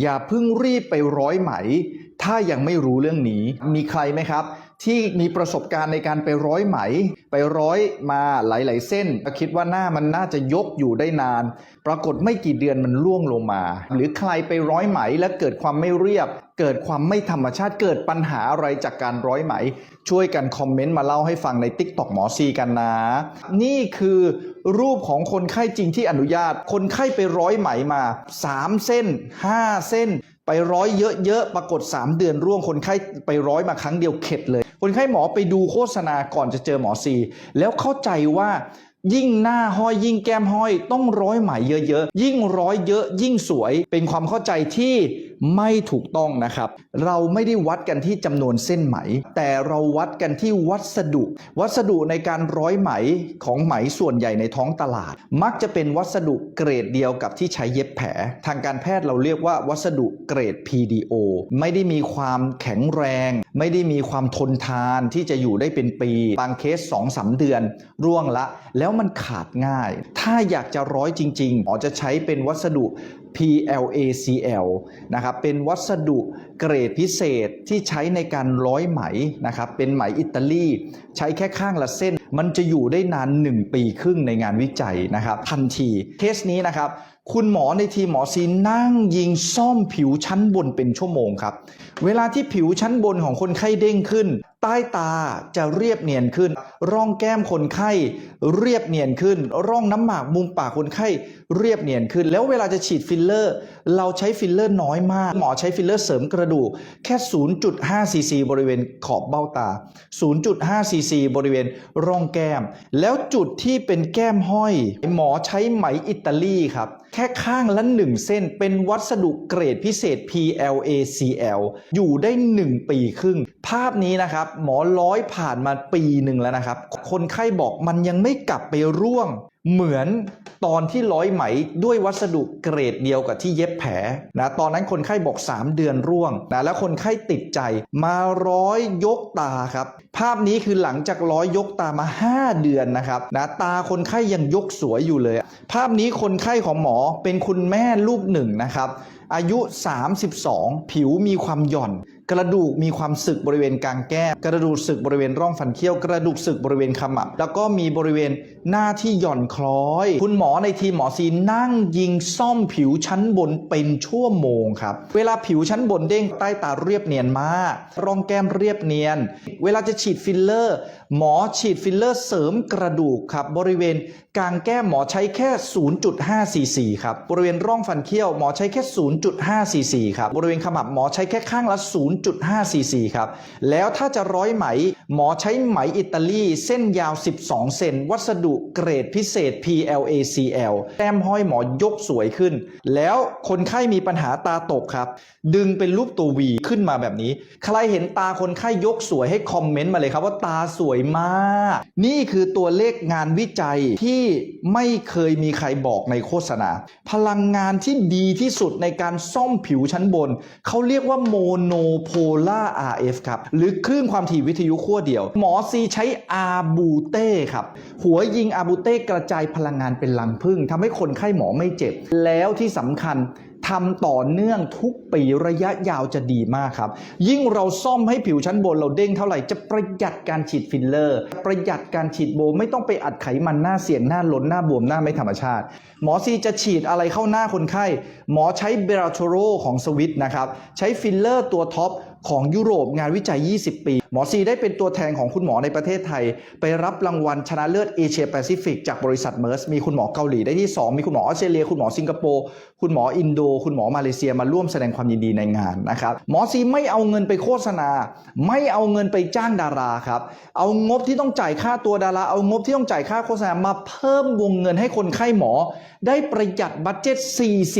อย่าเพิ่งรีบไปร้อยไหม ถ้ายังไม่รู้เรื่องนี้ มีใครไหมครับ ที่มีประสบการณ์ในการไปร้อยไหม ไปร้อยมาหลาย ๆ เส้นคิดว่าหน้ามันน่าจะยกอยู่ได้นาน ปรากฏไม่กี่เดือนมันร่วงลงมา หรือใครไปร้อยไหมและเกิดความไม่เรียบ เกิดความไม่ธรรมชาติเกิดปัญหาอะไรจากการร้อยไหม ช่วยกันคอมเมนต์มาเล่าให้ฟังใน t ิ k t o k หมอซีกันนะ นี่คือรูปของคนไข้จริงที่อนุญาต คนไข้ไปร้อยไหมมา 3 เส้น 5 เส้น ไปร้อยเยอะๆปรากฏ 3 เดือนร่วงคนไข้ไปร้อยมาครั้งเดียวเข็ดเลย คนไข้หมอไปดูโฆษณาก่อนจะเจอหมอซีแล้วเข้าใจว่ายิ่งหน้าห้อยยิ่งแก้มห้อย ต้องร้อยไหมเยอะๆ ยิ่งร้อยเยอะ ยิ่งสวยเป็นความเข้าใจที่ ไม่ถูกต้องนะครับ เราไม่ได้วัดกันที่จำนวนเส้นไหม แต่เราวัดกันที่วัสดุ วัสดุในการร้อยไหมของไหมส่วนใหญ่ในท้องตลาด มักจะเป็นวัสดุเกรดเดียวกับที่ใช้เย็บแผล ทางการแพทย์เราเรียกว่าวัสดุเกรด PDO ไม่ได้มีความแข็งแรง ไม่ได้มีความทนทานที่จะอยู่ได้เป็นปี บางเคส2-3เดือน ร่วงละ แล้วมันขาดง่าย ถ้าอยากจะร้อยจริงๆหมอจะใช้เป็นวัสดุ PLACL นะครับเป็นวัสดุเกรดพิเศษที่ใช้ในการร้อยไหมนะครับเป็นไหมอิตาลีใช้แค่ข้างละเส้น มันจะอยู่ได้นาน 1 ปีครึ่งในงานวิจัยนะครับทันทีเคสนี้นะครับ คุณหมอในทีมหมอซีนั่งยิงซ่อมผิวชั้นบนเป็นชั่วโมงครับ เวลาที่ผิวชั้นบนของคนไข้เด้งขึ้น ใต้ตาจะเรียบเนียนขึ้น ร่องแก้มคนไข้เรียบเนียนขึ้น ร่องน้ำหมากมุมปากคนไข้เรียบเนียนขึ้น แล้วเวลาจะฉีดฟิลเลอร์ เราใช้ฟิลเลอร์น้อยมาก หมอใช้ฟิลเลอร์เสริมกระดูกแค่ 0.5ซีซีบริเวณขอบเบ้าตา 0.5ซีซีบริเวณร่องแก้ม แล้วจุดที่เป็นแก้มห้อย หมอใช้ไหมอิตาลีครับค่ข้างละหนึ่งเส้น เป็นวัสดุเกรดพิเศษ PLACL อยู่ได้ 1 ปีครึ่ง ภาพนี้นะครับ หมอร้อยผ่านมาปีหนึ่งแล้วนะครับ คนไข้บอกมันยังไม่กลับไปร่วง เหมือนตอนที่ร้อยไหมด้วยวัสดุเกรดเดียวกับที่เย็บแผลนะตอนนั้นคนไข้บอก 3 เดือนร่วงนะแล้วคนไข้ติดใจมาร้อยยกตาครับ ภาพนี้คือหลังจากร้อยยกตามา 5 เดือนนะครับนะตาคนไข้ยังยกสวยอยู่เลย ภาพนี้คนไข้ของหมอเป็นคุณแม่ลูกหนึ่งนะครับอายุ 32 ผิวมีความหย่อน กระดูกมีความสึกบริเวณกลางแก้มกระดูกสึกบริเวณร่องฟันเคี้ยว กระดูกสึกบริเวณขมับ แล้วก็มีบริเวณหน้าที่หย่อนคล้อย คุณหมอในทีมหมอซีนั่งยิงซ่อมผิวชั้นบนเป็นชั่วโมงครับ เวลาผิวชั้นบนเด้งใต้ตาเรียบเนียนมาก ร่องแก้มเรียบเนียน เวลาจะฉีดฟิลเลอร์ หมอฉีดฟิลเลอร์เสริมกระดูกครับบริเวณกลางแก้มหมอใช้แค่ 0.5ซีซีครับบริเวณร่องฟันเคี้ยวหมอใช้แค่ 0.5ซีซีครับบริเวณขมับหมอใช้แค่ข้างละ0.5 ซีซีครับ แล้วถ้าจะร้อยไหม หมอใช้ไหมอิตาลี เส้นยาว 12 เซน วัสดุเกรดพิเศษ PLACL แต้มห้อยหมอยกสวยขึ้น แล้วคนไข้มีปัญหาตาตกครับ ดึงเป็นรูปตัววีขึ้นมาแบบนี้ ใครเห็นตาคนไข้ยกสวยให้คอมเมนต์มาเลยครับว่าตาสวยมาก นี่คือตัวเลขงานวิจัยที่ไม่เคยมีใครบอกในโฆษณา พลังงานที่ดีที่สุดในการซ่อมผิวชั้นบน เขาเรียกว่าโมโนโพล่า RF ครับหรือคลื่นความถี่วิทยุขั้วเดียว หมอซีใช้อาบูเต้ครับ หัวยิงอาบูเต้กระจายพลังงานเป็นลังพึ่งทำให้คนไข้หมอไม่เจ็บ แล้วที่สำคัญ ทำต่อเนื่องทุกปีระยะยาวจะดีมากครับ ยิ่งเราซ่อมให้ผิวชั้นบนเราเด้งเท่าไหร่จะประหยัดการฉีดฟิลเลอร์ ประหยัดการฉีดโบไม่ต้องไปอัดไขมันหน้าเสี่ยงหน้าล้นหน้าบวมหน้าไม่ธรรมชาติ หมอซีจะฉีดอะไรเข้าหน้าคนไข้ หมอใช้เบราโทโรของสวิตนะครับใช้ฟิลเลอร์ตัวท็อปของยุโรปงานวิจัย 20 ปี หมอซีได้เป็นตัวแทนของคุณหมอในประเทศไทย ไปรับรางวัลชนะเลิศเอเชียแปซิฟิกจากบริษัทเมอร์สมีคุณหมอเกาหลีได้ที่ 2 มีคุณหมอออสเตรเลีย คุณหมอสิงคโปร์คุณหมออินโด คุณหมอมาเลเซียมาร่วมแสดงความยินดีในงานนะครับหมอซีไม่เอาเงินไปโฆษณา ไม่เอาเงินไปจ้างดาราครับเอางบที่ต้องจ่ายค่าตัวดาราเอางบที่ต้องจ่ายค่าโฆษณามาเพิ่มวงเงินให้คนไข้หมอ ได้ประหยัดบัตเจ็ต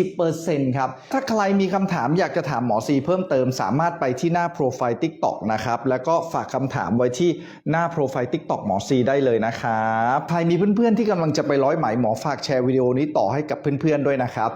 40%ครับถ้าใครมีคำถามอยากจะถามหมอซีเพิ่มเติมสามารถไปที่ที่หน้าโปรไฟล์ TikTok นะครับ แล้วก็ฝากคำถามไว้ที่หน้าโปรไฟล์ TikTok หมอซีได้เลยนะครับ ใครมีเพื่อนๆที่กำลังจะไปร้อยไหมหมอฝากแชร์วิดีโอนี้ต่อให้กับเพื่อนๆด้วยนะครับ